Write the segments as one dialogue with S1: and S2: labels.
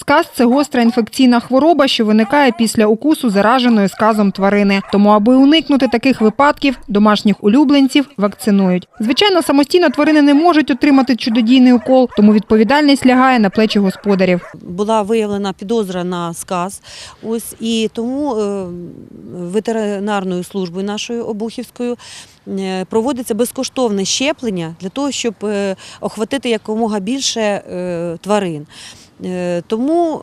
S1: Сказ це гостра інфекційна хвороба, що виникає після укусу зараженої сказом тварини. Тому, аби уникнути таких випадків, домашніх улюбленців вакцинують. Звичайно, самостійно тварини не можуть отримати чудодійний укол, тому відповідальність лягає на плечі господарів.
S2: була виявлена підозра на сказ. Ось і тому е, ветеринарною службою нашою обухівською е, проводиться безкоштовне щеплення для того, щоб е, охватити якомога більше тварин. Е, Тому е,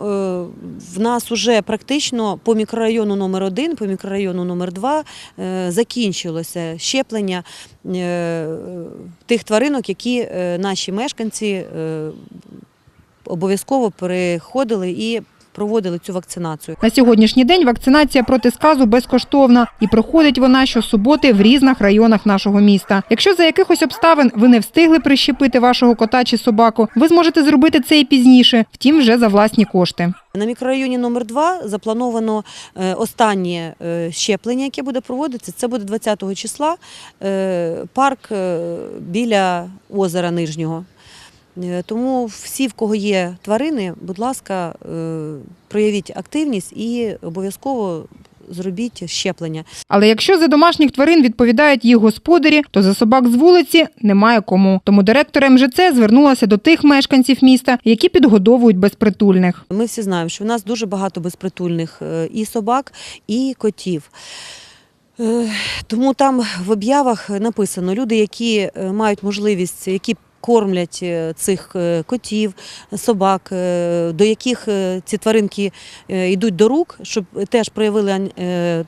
S2: в нас вже практично по мікрорайону номер 1 по мікрорайону номер 2 е, закінчилося щеплення тих тваринок, які наші мешканці обов'язково переходили і проводили цю вакцинацію.
S1: На сьогоднішній день вакцинація проти сказу безкоштовна і проходить вона щосуботи в різних районах нашого міста. Якщо за якихось обставин ви не встигли прищепити вашого кота чи собаку, ви зможете зробити це і пізніше, втім вже за власні кошти.
S2: На мікрорайоні номер 2 заплановано е, останнє е, щеплення, яке буде проводитися. Це буде 20 числа. е, Парк біля озера Нижнього. Е, Тому всі, в кого є тварини, будь ласка, е, проявіть активність і обов'язково зробіть щеплення.
S1: Але якщо за домашніх тварин відповідають їх господарі, то за собак з вулиці немає кому. Тому директор МЖЦ звернулася до тих мешканців міста, які підгодовують безпритульних.
S2: Ми всі знаємо, що в нас дуже багато безпритульних е, і собак, і котів. Тому там в об'явах написано люди, які мають можливість, які кормлять е, цих е, котів, собак, е, до яких ці тваринки йдуть до рук, щоб теж проявили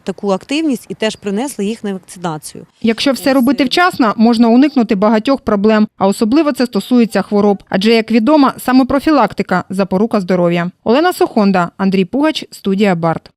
S2: таку активність і теж принесли їх на вакцинацію.
S1: Якщо все робити вчасно, можна уникнути багатьох проблем, а особливо це стосується хвороб. Адже, як відомо, саме профілактика запорука здоров'я. Олена Сохонда, Андрій Пугач, студія Барт.